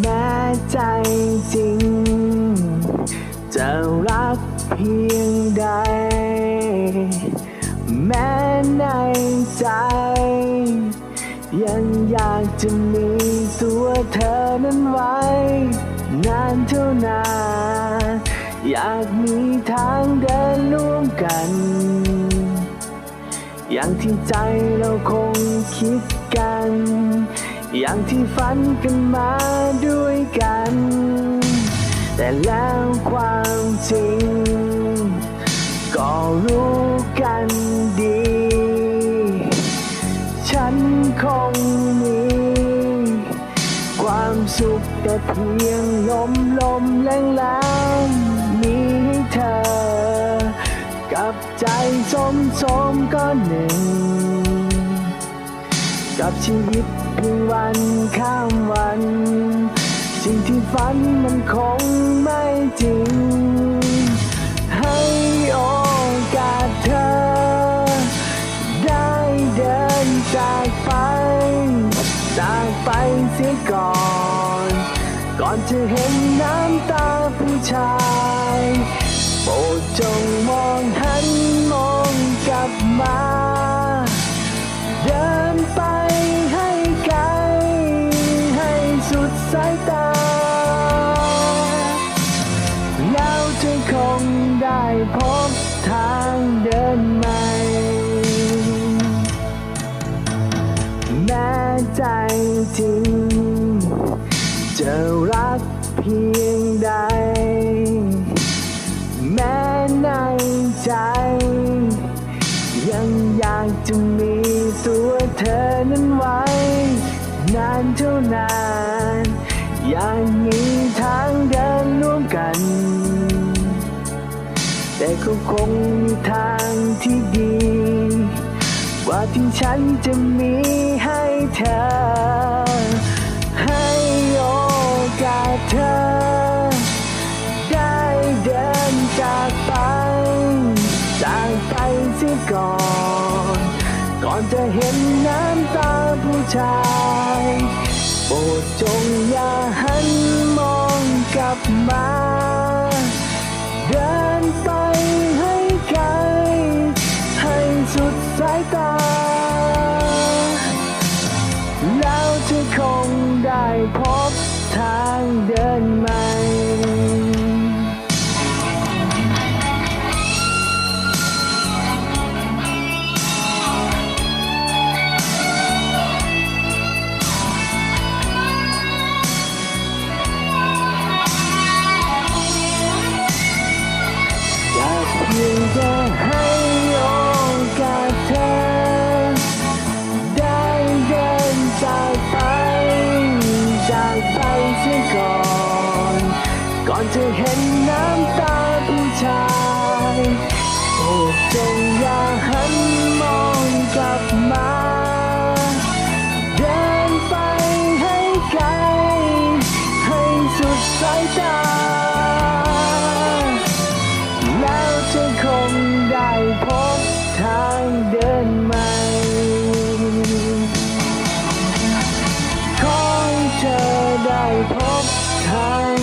แม้ใจจริง จะรักเพียงใด แม้ในใจ ยังอยากจะมีตัวเธอนั้นไว้ นานเท่านาน อยากมีทางเดินร่วมกัน อย่างที่ใจเราคงคิดกัน อย่างที่ฝันกันมาด้วยกัน แต่แล้วความจริง ก็รู้กันดี ฉันคงมี ความสุขแต่เพียงลมลมแรงแรงๆมีให้เธอ กับใจสมสมก็หนึ่ง กับชีวิตเพียงวันข้ามวัน สิ่งที่ฝันมันคงไม่จริง ให้โอกาสเธอ ได้เดินจากไป จากไปเสียก่อน ก่อนจะเห็นน้ำตาผู้ชายโปรดจงมอง สายตา แล้วเธอคงได้พบทางเดินใหม่ แม้ใจจริง จะรักเพียงใด แม้ในใจ ยังอยากจะมีตัวเธอนั้นไว้ นานเท่านาน อยากมีทางเดินร่วมกัน แต่ก็คงมีทางที่ดี กว่าที่ฉันจะมีให้เธอ ให้โอกาสเธอ ได้เดินจากไป จากไปเสียก่อน ก่อนจะเห็นน้ำตาผู้ชาย โปรดจงอย่าหันมองกลับมา เดินไปให้ไกล ให้สุดสายตา แล้วเธอคงได้พบทางเดินใหม่ จะเห็นน้ำตาผู้ชายโปรดจงอย่าหันมองกลับมา เดินไปให้ไกล ให้สุดสายตา แล้วเธอคงได้พบทางเดินใหม่ขอให้เธอได้พบทาง